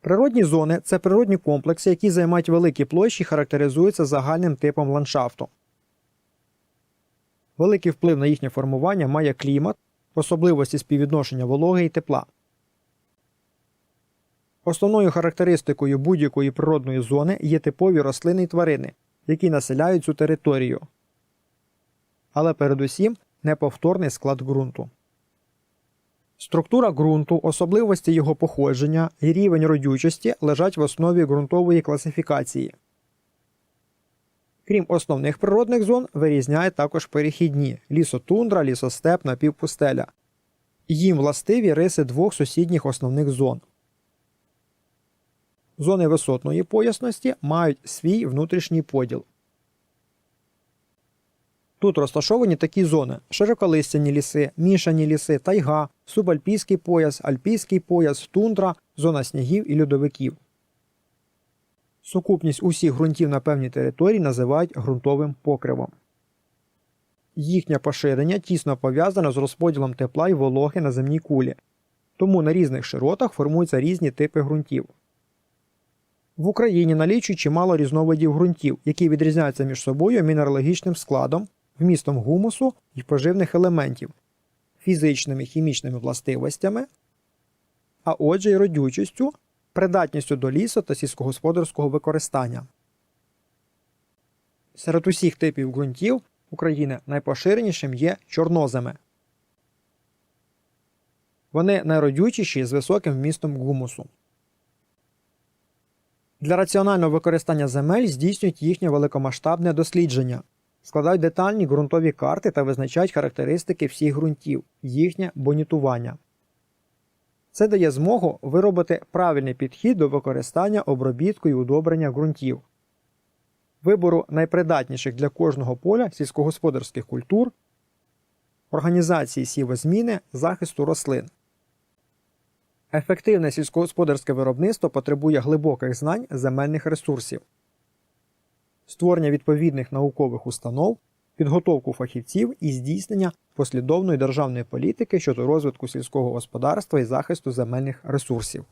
Природні зони це природні комплекси, які займають великі площі і характеризуються загальним типом ландшафту. Великий вплив на їхнє формування має клімат, особливості співвідношення вологи і тепла. Основною характеристикою будь-якої природної зони є типові рослини і тварини, які населяють цю територію. Але передусім неповторний склад ґрунту. Структура ґрунту, особливості його походження і рівень родючості лежать в основі ґрунтової класифікації. Крім основних природних зон, вирізняє також перехідні лісотундра, лісостеп, напівпустеля. Їм властиві риси двох сусідніх основних зон. Зони висотної поясності мають свій внутрішній поділ. Тут розташовані такі зони: широколистяні ліси, мішані ліси, тайга, субальпійський пояс, альпійський пояс, тундра, зона снігів і льодовиків. Сукупність усіх ґрунтів на певній території називають ґрунтовим покривом. Їхнє поширення тісно пов'язане з розподілом тепла і вологи на земній кулі, тому на різних широтах формуються різні типи ґрунтів. В Україні налічують чимало різновидів ґрунтів, які відрізняються між собою мінералогічним складом, вмістом гумусу і поживних елементів, фізичними хімічними властивостями, а отже й родючістю, придатністю до лісу та сільськогосподарського використання. Серед усіх типів ґрунтів України найпоширенішим є чорноземи. Вони найродючіші з високим вмістом гумусу. Для раціонального використання земель здійснюють їхнє великомасштабне дослідження, складають детальні ґрунтові карти та визначають характеристики всіх ґрунтів, їхнє бонітування. Це дає змогу виробити правильний підхід до використання обробітку і удобрення ґрунтів, вибору найпридатніших для кожного поля сільськогосподарських культур, організації сівозміни, захисту рослин. Ефективне сільськогосподарське виробництво потребує глибоких знань земельних ресурсів, створення відповідних наукових установ, підготовку фахівців і здійснення послідовної державної політики щодо розвитку сільського господарства і захисту земельних ресурсів.